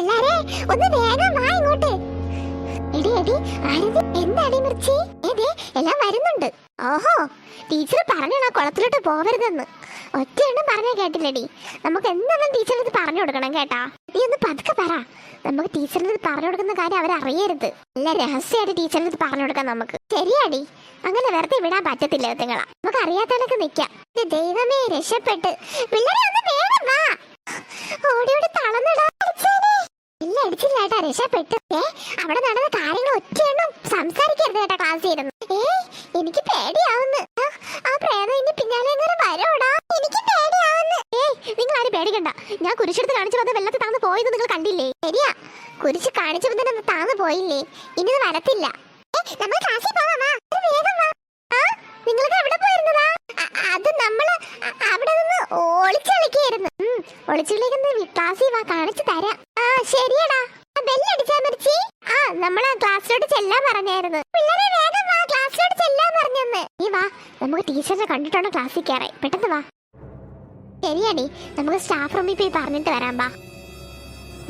പിള്ളാരെ ഒന്ന് വേഗം വാ ഇങ്ങോട്ട്. എടി എടി ആരത്? എന്താടി മിർച്ചി? ഏതേ എല്ലാം വരുന്നുണ്ട്. ഓഹോ ടീച്ചർ പറഞ്ഞാ കുളത്തിലോട്ട് പോവരുതെന്ന്. ഒറ്റയൊന്നും പറഞ്ഞേ കേട്ടില്ലടി. നമുക്ക് എന്താണെന്ന് ടീച്ചറിന് പറഞ്ഞു കൊടുക്കണം കേട്ടാ. നീ ഒന്ന് പതുക്കെ പറ. നമുക്ക് ടീച്ചറിന് പറഞ്ഞു കൊടുക്കുന്ന കാര്യം അവരറിയരുത് നല്ല രഹസ്യമായിട്ട് ടീച്ചറിന് പറഞ്ഞു കൊടുക്കാം നമുക്ക്. ശരിയാടി. അങ്ങനെ വെറുതെ വിടാൻ പറ്റത്തില്ല നിങ്ങളാ നമുക്ക് അറിയാത്തവനൊക്കെ നിക്കാം ഇത് ദൈവമേ രക്ഷപ്പെട്ട്. പിള്ളേരെ ഒന്ന് വേഗം വാ. ഓടി ഓടി തളർന്നിടാ ഇല്ല അടിച്ചില്ല കേട്ടോ. രക്ഷപ്പെട്ടു ഏ അവിടെ നടന്ന കാര്യങ്ങൾ ഒറ്റയെണ്ണം സംസാരിക്കരുത് കേട്ടോ ക്ലാസ് ഇരുന്ന്. ഏ എനിക്ക് പേടിയാവുന്നു. ആ, പ്രേതം ഇനി പിന്നാലെ വരോടാ എനിക്ക് പേടിയാവുന്നു. ഏ നിങ്ങൾ ആരും പേടിക്കണ്ട. ഞാൻ കുരിശെടുത്ത് കാണിച്ചു വന്ന് വെള്ളത്തിൽ താന്ന് പോയത് നിങ്ങൾ കണ്ടില്ലേ? ശരിയാ. കുരിശ് കാണിച്ചപ്പോൾ തന്നെ താന്ന് പോയില്ലേ? ഇനി ഇത് വരത്തില്ല. നമ്മൾ ക്ലാസ്സിൽ പോവാം വാ. വേഗം വാ. ആ, നിങ്ങളൊക്കെ എവിടെ പോയിരുന്നതാ? അത് നമ്മൾ അവിടെ നിന്ന് ഒളിച്ചു കളിക്കായിരുന്നു ഒളിച്ചു വാ. കാണിച്ചു തരാം. ശരിയടാ. ബെല്ലടിച്ചാ മരിച്ചി ആ നമ്മൾ ക്ലാസ്സിലോട്ട് ചെല്ലാൻ പറഞ്ഞായിരുന്നു. പിള്ളേരെ വേഗം വാ ക്ലാസ്സിലോട്ട് ചെല്ലാൻ പറഞ്ഞെന്ന്. നീ വാ നമുക്ക് ടീച്ചറിനെ കണ്ടിട്ടാണ് ക്ലാസ്സിൽ കയറാൻ പെട്ടെന്ന് വാ. ശരിയാടി നമുക്ക് സ്റ്റാഫ് റൂമിൽ പോയി പറഞ്ഞിട്ട് വരാം വാ.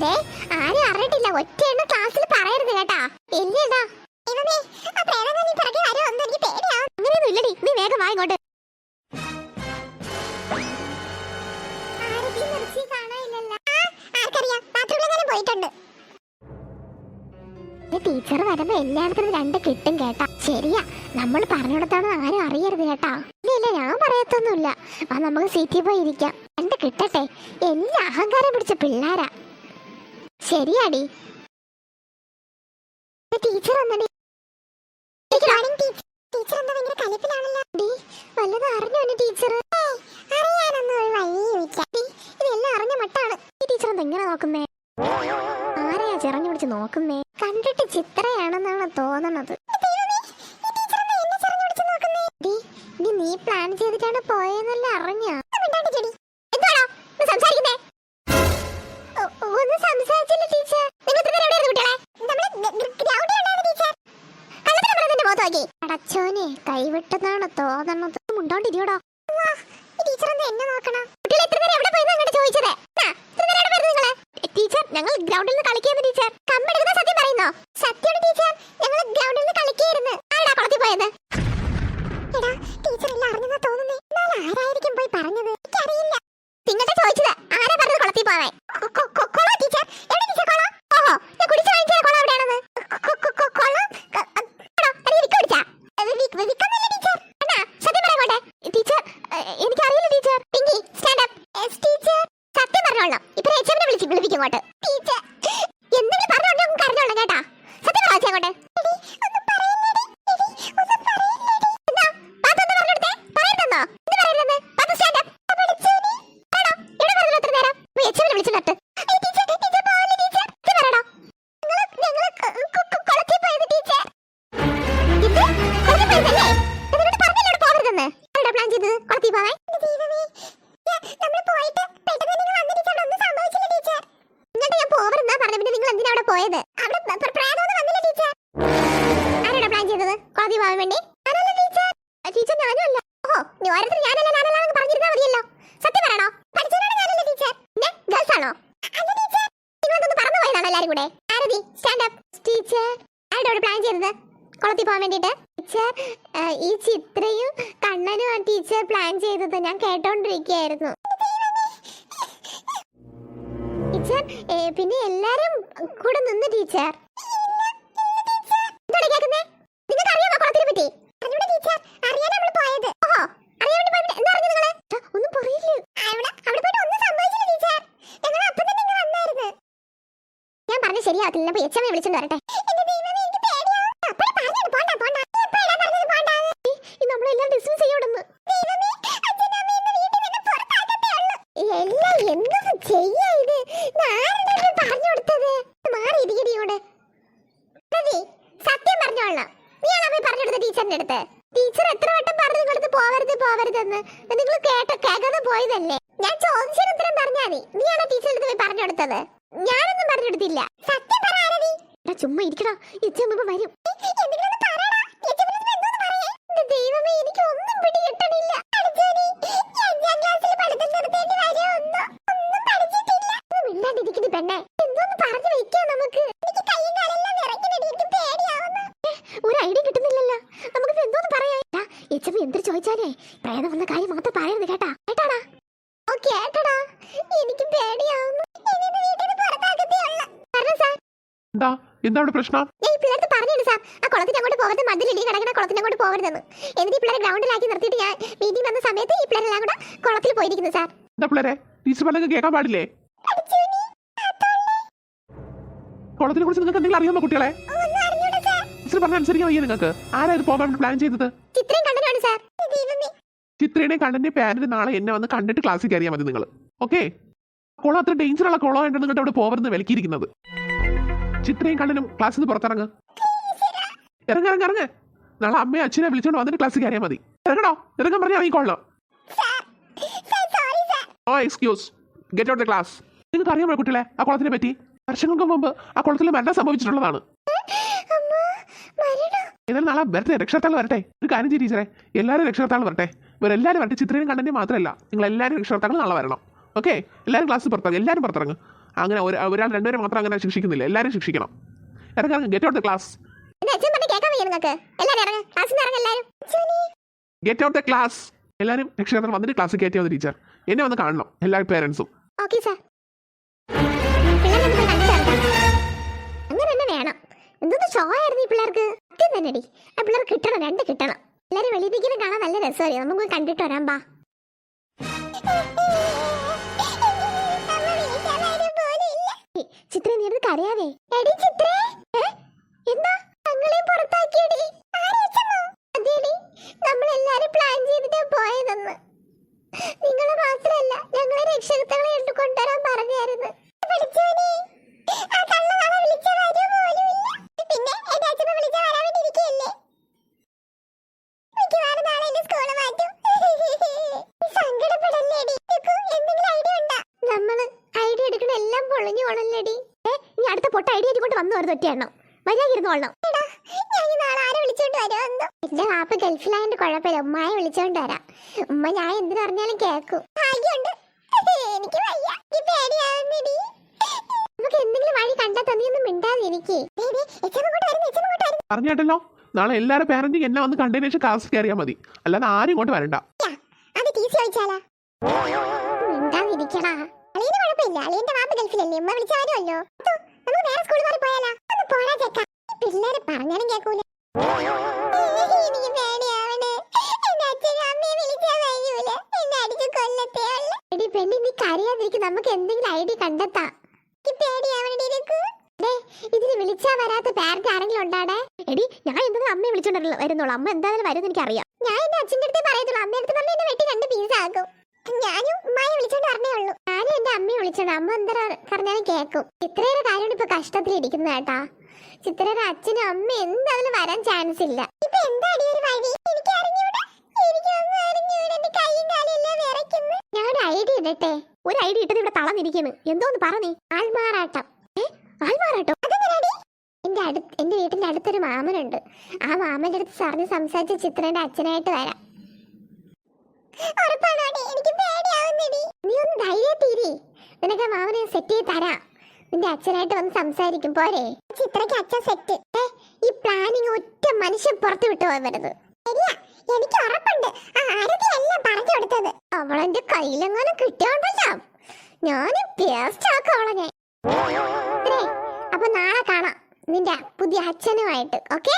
ദേ ആരും അറിഞ്ഞിട്ടില്ല. ഒറ്റയെണ്ണം ക്ലാസ്സിൽ പറയരുത് കേട്ടാ. ഇല്ലടാ. അങ്ങനെയൊന്നും ഇല്ലടി. നീ വേഗം വാ ഇങ്ങോട്ട്. ടീച്ചർ വരുമ്പോ എല്ലായിടത്തും രണ്ട് കിട്ടും കേട്ടാ. ശരിയാ. നമ്മൾ പറഞ്ഞിടത്താണ് ആരും അറിയരുത് കേട്ടാ. ഇല്ല ഞാൻ പറയത്തൊന്നുമില്ല. ആ നമുക്ക് സീറ്റിൽ പോയി ഇരിക്കാം. രണ്ട് കിട്ടട്ടെ? എല്ലാ അഹങ്കാരം പിടിച്ച പിള്ളേരാ. ശരിയാടി. ടീച്ചർ വന്നടി. ടീച്ചർ എന്താ ഭയങ്കര നോക്കുന്നേ? ആരെയാ ചെറഞ്ഞു പിടിച്ച് നോക്കുന്നേ? കണ്ടിട്ട് ചിത്രയാണെന്നാണ് തോന്നണത്. നീ പ്ലാൻ ചെയ്തിട്ടാണ് പോയെന്നല്ല അറിഞ്ഞ? ഒന്ന് സംസാരിച്ചില്ല ടീച്ചർ. തോന്നണത്? മുണ്ടോണ്ടിരിയോടോ പോയത്. വന്നില്ല ടീച്ചർ. Plan teacher. ടീച്ചർ ഞാനല്ല. ഓ ഞാനല്ല ഞാനല്ല ടീച്ചർ? ഗേൾസ് ആണോ? ടീച്ചർ. കൂടെ. Arathi stand up teacher plan teacher ഈ ചിത്രയും കണ്ണനും ആ ടീച്ചർ പ്ലാൻ ചെയ്തത്. ഞാൻ കേട്ടോണ്ടിരിക്കുകയായിരുന്നു. ടീച്ചർ. പിന്നെ എല്ലാരും കൂടെ നിന്ന് ടീച്ചർ. എന്താണ് എച്ചമ്മയെ നിങ്ങൾക്കറിയാമോ കുളത്തിനെ പറ്റി? അറിഞ്ഞൂടാ ടീച്ചർ. അറിയാനാ നമ്മൾ പോയത്. ഓഹോ, അറിയാൻ വേണ്ടി പോയപ്പോൾ എന്താ അറിഞ്ഞത് നിങ്ങൾ? ഛ, ഒന്നും പറയില്ലേ. അവിടെ- അവിടെ പോയിട്ട് ഒന്നും സംഭവിച്ചില്ല ടീച്ചർ. ഞങ്ങൾ അപ്പം തന്നെ ഇങ്ങ് വന്നായിരുന്നു. ഞാൻ പറഞ്ഞ ശരിയാവത്തില്ല പോയി എച്ചമ്മയെ വിളിച്ചോണ്ട് വരട്ടെ നമ്മളെല്ലാം ഡിസ്മിസ് ചെയ്യോടുന്നു എല്ലാം എന്തൊക്കെ ചെയ്യാ ഇത് ഇത് ആരുടെ അടുത്ത് പറഞ്ഞു കൊടുത്തത് മാറി ഇരിക്കടിയോട് സത്യം പറഞ്ഞോളാം നീയാണോ പോയി പറഞ്ഞു കൊടുത്ത ടീച്ചറിന്റെ അടുത്ത്. ടീച്ചർ എത്ര വട്ടം പറഞ്ഞു കൊടുത്ത് പോവരുത് പോവരുതെന്ന്. നിങ്ങൾ കേട്ട കേൾക്കാതെ പോയതല്ലേ? ഞാൻ ചോദിച്ചതിന് ഉത്തരം പറഞ്ഞാ മതി. നീയാണോ ടീച്ചറിന്റെ അടുത്ത് പോയി പറഞ്ഞു കൊടുത്തത്? ഞാനൊന്നും പറഞ്ഞു കൊടുത്തില്ല. സത്യം പറ ആരതി ചുമ്മാ ഇരിക്കടാ. ഇച്ചമ്മ വരും. ദൈവമേ എനിക്ക് ഒന്നും പിടികിട്ടണില്ല അടിച്ചോടി, ഈ അഞ്ചാം ക്ലാസ്സിൽ പഠിത്തം നിർത്തേണ്ടി വരുമോ ഒന്നും? ഒന്നും പഠിച്ചിട്ടില്ല. ഒന്ന് മിണ്ടാണ്ടിരിക്കുന്നു പെണ്ണെ എന്തോന്ന് പറഞ്ഞു എന്തൊരു ചോദിച്ചാലേ മാത്രം പറയരുത് കേട്ടാ. കേട്ടാടാ ഓ കേട്ടടാ എനിക്ക് പേടിയാവുന്നു. എന്താ? എന്താ അവിടെ പ്രശ്നം? ഞാൻ ഈ പിള്ളേർക്ക് പറഞ്ഞിട്ടുണ്ട് സാർ. ആ കുളത്തിന് അങ്ങോട്ട് പോകരുത് മതിലിടി കിടക്കണ കുളത്തിന് അങ്ങോട്ട് പോകരുതെന്ന്. എന്നിട്ട് ഈ പിള്ളേരെ ഗ്രൗണ്ടിലാക്കി നിർത്തിയിട്ട് ഞാൻ മീറ്റിംഗ് വന്ന സമയത്ത് ഈ പിള്ളേരെല്ലാം കൂടെ കുളത്തിൽ പോയിരിക്കുന്നു സാർ. എന്താ പിള്ളേരെ? ടീച്ചർ പറഞ്ഞൊക്കെ കേൾക്കാൻ പാടില്ലേ? കുളത്തിനെ കുറിച്ച് നിങ്ങൾക്ക് എന്തെങ്കിലും അറിയാമോ കുട്ടികളെ? ടീച്ചർ പറഞ്ഞ അനുസരിക്കാൻ വയ്യ നിങ്ങൾക്ക്. ആരാ ഇത് പോകാൻ പ്ലാൻ ചെയ്തത്? ചിത്രയും കണ്ടതാണ് സാർ. ചിത്രയുടെയും കണ്ണന്റെയും പാരന്റ് നാളെ എന്നെ വന്ന് കണ്ടിട്ട് ക്ലാസ്സിൽ കയറിയാൽ മതി നിങ്ങൾ ഓക്കെ കുളം അത്ര ഡേഞ്ചർ ഉള്ള കുളം ആയിട്ട് നിങ്ങളുടെ അവിടെ പോകരുന്ന് വിലക്കിയിരിക്കുന്നത്. ചിത്രയും കണ്ണനും ക്ലാസ്സിൽ നിന്ന് പുറത്തിറങ്ങ്. ഇറങ്ങ ഇറങ്ങ ഇറങ്ങ. നാളെ അമ്മയും അച്ഛനെ വിളിച്ചോണ്ട് വന്നിട്ട് ക്ലാസ്സിൽ കയറിയാൽ മതി. ഇറങ്ങണോ? ഇറങ്ങാൻ പറഞ്ഞാൽ ഇറങ്ങിക്കൊള്ളാം ഓ excuse get out the class നിങ്ങൾക്ക് അറിയാമോ കുട്ടികളെ ആ കുളത്തിനെ പറ്റി. വർഷങ്ങൾക്ക് മുമ്പ് ആ കുളത്തിൽ മരണം സംഭവിച്ചിട്ടുള്ളതാണ്. എന്നാൽ നാളെ വരട്ടെ രക്ഷകർത്താക്കൾ വരട്ടെ. ഒരു കാര്യം ചെയ്യും ടീച്ചറെ. എല്ലാവരും രക്ഷകർത്താക്കൾ വരട്ടെ. ഇവരെല്ലാവരും വരട്ടെ ചിത്രയും കണ്ടന്റ് മാത്രമല്ല നിങ്ങൾ എല്ലാവരും രക്ഷകർത്താക്കൾ നാളെ വരണം ഓക്കെ എല്ലാവരും ക്ലാസ് പുറത്തിറങ്ങും എല്ലാവരും പുറത്തിറങ്ങും. അങ്ങനെ ഒരു- ഒരാൾ രണ്ടുപേരെ മാത്രം അങ്ങനെ ശിക്ഷിക്കുന്നില്ല. എല്ലാവരും ശിക്ഷിക്കണം. ഇറങ്ങി get out the class get out the class എല്ലാവരും രക്ഷകർത്താക്കൾ വന്നിട്ട് ക്ലാസ് കയറ്റിയാൽ ടീച്ചർ എന്നെ വന്ന് കാണണം എല്ലാ പേരൻസും ഓക്കെ സാർ അങ്ങനെ തന്നെ വേണം. എന്തൊന്ന് ഷോ ആയിരുന്നു ഈ പിള്ളേർക്ക്? സത്യം തന്നെടി. ആ പിള്ളേർ കിട്ടണം രണ്ട് കിട്ടണം. എല്ലാരും വെളിപ്പിക്കുന്നത് കാണാൻ നല്ല രസമല്ലേ നമുക്ക് കണ്ടിട്ട് വരാം ബാ. ചിത്ര നീ അറിയാവേ കരയാവേ എടി ചിത്രേ എന്താ? ഞങ്ങളെ പുറത്താക്കിയടി. പ്ലാൻ നിങ്ങളെ ഞങ്ങളെ രക്ഷകർത്താക്കളെ കൊണ്ടുവരാൻ പറഞ്ഞായിരുന്നു. പിന്നെ മര്യാദ കൊള്ളണം എന്റെ വാപ്പ ഗൾഫിലായതുകൊണ്ട് കുഴപ്പമില്ല ഉമ്മയെ വിളിച്ചോണ്ട് വരാം. ഉമ്മ ഞാൻ എന്ത് പറഞ്ഞാലും കേക്കും എനിക്ക് വയ്യ. നമുക്ക് എന്തെങ്കിലും വഴി കണ്ടാ നീ ഒന്നും മിണ്ടാതെ എനിക്ക് പറഞ്ഞേട്ടല്ലോ. നാളെ എല്ലാവരും പാരന്റിങ് എന്നാ വന്ന് കണ്ടതിന് ശേഷം ക്ലാസ്സിൽ കയറിയാൽ മതി. അല്ലാതെ ആരും ഇങ്ങോട്ട് വരണ്ട. മിണ്ടാതിരിക്കടാ. അളിയന് കുഴപ്പമില്ല. അളിയന്റെ വാപ്പ ഗൾഫിലല്ലേ. ഉമ്മ വിളിച്ചാലും വരുമല്ലോ നമുക്ക് വേറെ സ്കൂളിൽ പോയാലോ? പോടാ ചെക്ക പിള്ളേര് പറഞ്ഞാലും കേക്കൂല. പെണ്ണി നീ കരയാതിരിക്കും നമുക്ക് എന്തെങ്കിലും ഐഡിയ കണ്ടെത്താം. ഇതിന് വിളിച്ചാ വരാത്ത പാരന്റ് ആരെങ്കിലും ഉണ്ടാടേ എടി ഞാൻ എന്തെങ്കിലും അമ്മയെ വിളിച്ചോണ്ടല്ലോ വരുന്നുള്ളൂ അമ്മ എന്തായാലും വരും എനിക്ക് അറിയാം ഞാൻ എന്റെ അച്ഛന്റെ അടുത്ത് പറയത്തുള്ളൂ. അമ്മയുടെ അടുത്ത് പറഞ്ഞ എന്നെ വെട്ടി രണ്ട് പീസ് ആക്കും. ഞാനും ഉമ്മായെ വിളിച്ചോണ്ട് പറഞ്ഞേ ഉള്ളൂ. ഞാനും എന്റെ അമ്മയെ വിളിച്ചോണ്ട്. അമ്മ എന്താ പറഞ്ഞാലും കേൾക്കും ഇത്രയേറെ കാര്യമാണ് ഇപ്പൊ കഷ്ടത്തിൽ ഇരിക്കുന്നത് കേട്ടാ. ചിത്രയുടെ അച്ഛനും അമ്മ എന്തായാലും വരാൻ ചാൻസ് ഇല്ല. ഇപ്പൊ എന്താടി ഒരു വഴി? എനിക്ക് അറിഞ്ഞൂടാ. എനിക്കൊന്നും അറിഞ്ഞൂടാ. എന്റെ കൈയും കാലും എല്ലാം ഞാൻ ഒരു ഐഡിയ ഇടട്ടെ? ഒരു ഐഡിയ ഇട്ടത് ഇവിടെ തളന്നിരിക്കുന്നു എന്തോന്ന് പറ നീ. ആൾമാറാട്ടം ആൾമാറാട്ടം എന്റെ അടുത്ത് എന്റെ വീട്ടിന്റെ അടുത്തൊരു മാമനുണ്ട്. ആ മാമന്റെ അടുത്ത് സാറിന് സംസാരിച്ച് ചിത്രന്റെ അച്ഛനായിട്ട് വരാം. എനിക്ക് പേടിയാവുന്നെടി. നീ ഒന്ന് ധൈര്യത്തിരി നിനക്ക് മാമനെ സെറ്റ് ചെയ്ത് തരാം. നിന്റെ അച്ഛനായിട്ട് വന്ന് സംസാരിക്കും പോരെ? ചിത്രയ്ക്ക് അച്ഛൻ സെറ്റ് ഈ പ്ലാനിങ് ഒറ്റ മനുഷ്യൻ പുറത്തു വിട്ടു പോകരുത് എനിക്ക് ഉറപ്പുണ്ട്. ആ പറഞ്ഞു കൊടുത്തത്. അവളെന്റെ കയ്യിലെങ്ങനെ കിട്ടിയോണ്ടല്ലോ. ഞാൻ പേസ്റ്റ് ഞാൻ അപ്പൊ നാളെ കാണാം. നിന്റെ പുതിയ അച്ഛനുമായിട്ട് ഓക്കേ